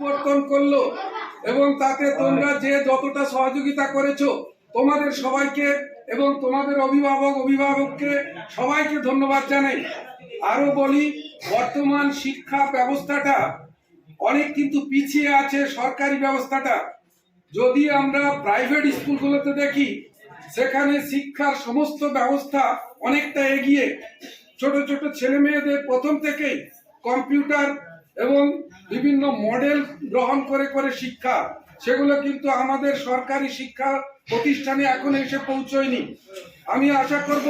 পরিবর্তন করল এবং তাতে তোমরা যে যতটা সহযোগিতা করেছ তোমাদের সবাইকে এবং তোমাদের অভিভাবক অভিভাবককে সবাইকে ধন্যবাদ জানাই। আরও বলি বর্তমান শিক্ষা ব্যবস্থাটা অনেক কিন্তু পিছিয়ে আছে সরকারি ব্যবস্থাটা। যদি আমরা প্রাইভেট স্কুলগুলোতে দেখি সেখানে শিক্ষার সমস্ত ব্যবস্থা অনেকটা এগিয়ে। ছোট ছোট ছেলে মেয়েদের প্রথম থেকেই কম্পিউটার এবং বিভিন্ন মডেল গ্রহণ করে করে শিক্ষা, সেগুলো কিন্তু আমাদের সরকারি শিক্ষা প্রতিষ্ঠানে এখন এসে পৌঁছয়নি। আমি আশা করব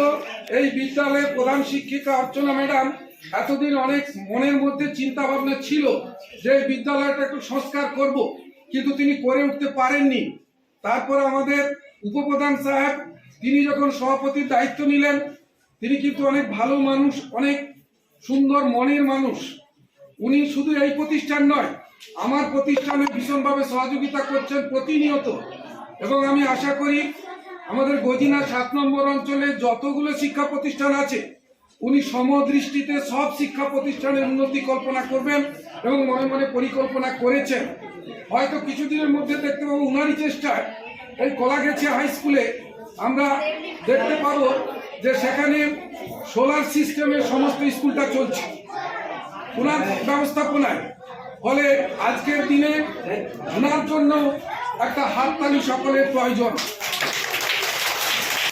এই বিদ্যালয়ের প্রধান শিক্ষিকা অর্চনা ম্যাডাম এতদিন অনেক মনের মধ্যে চিন্তা ভাবনা ছিল যে বিদ্যালয়টা একটু সংস্কার করব, কিন্তু তিনি করে উঠতে পারেননি। তারপর আমাদের উপপ্রধান সাহেব তিনি যখন সভাপতির দায়িত্ব নিলেন, তিনি কিন্তু অনেক ভালো মানুষ, অনেক সুন্দর মনের মানুষ। উনি শুধু এই প্রতিষ্ঠান নয়, আমার প্রতিষ্ঠানে ভীষণভাবে সহযোগিতা করছেন প্রতিনিয়ত। এবং আমি আশা করি আমাদের গজিনা সাত নম্বর অঞ্চলে যতগুলো শিক্ষা প্রতিষ্ঠান আছে, উনি সমদৃষ্টিতে সব শিক্ষা প্রতিষ্ঠানের উন্নতি কল্পনা করবেন এবং মনে মনে পরিকল্পনা করেছেন। হয়তো কিছুদিনের মধ্যে দেখতে পাবো উনারই চেষ্টায়। এই কলাগেছে হাই স্কুলে আমরা দেখতে পাবো যে সেখানে সোলার সিস্টেমের সমস্ত স্কুলটা চলছে। ওনার ব্যবস্থাপনায়। ফলে আজকের দিনে ওনার জন্য একটা হাততালি সকলের প্রয়োজন।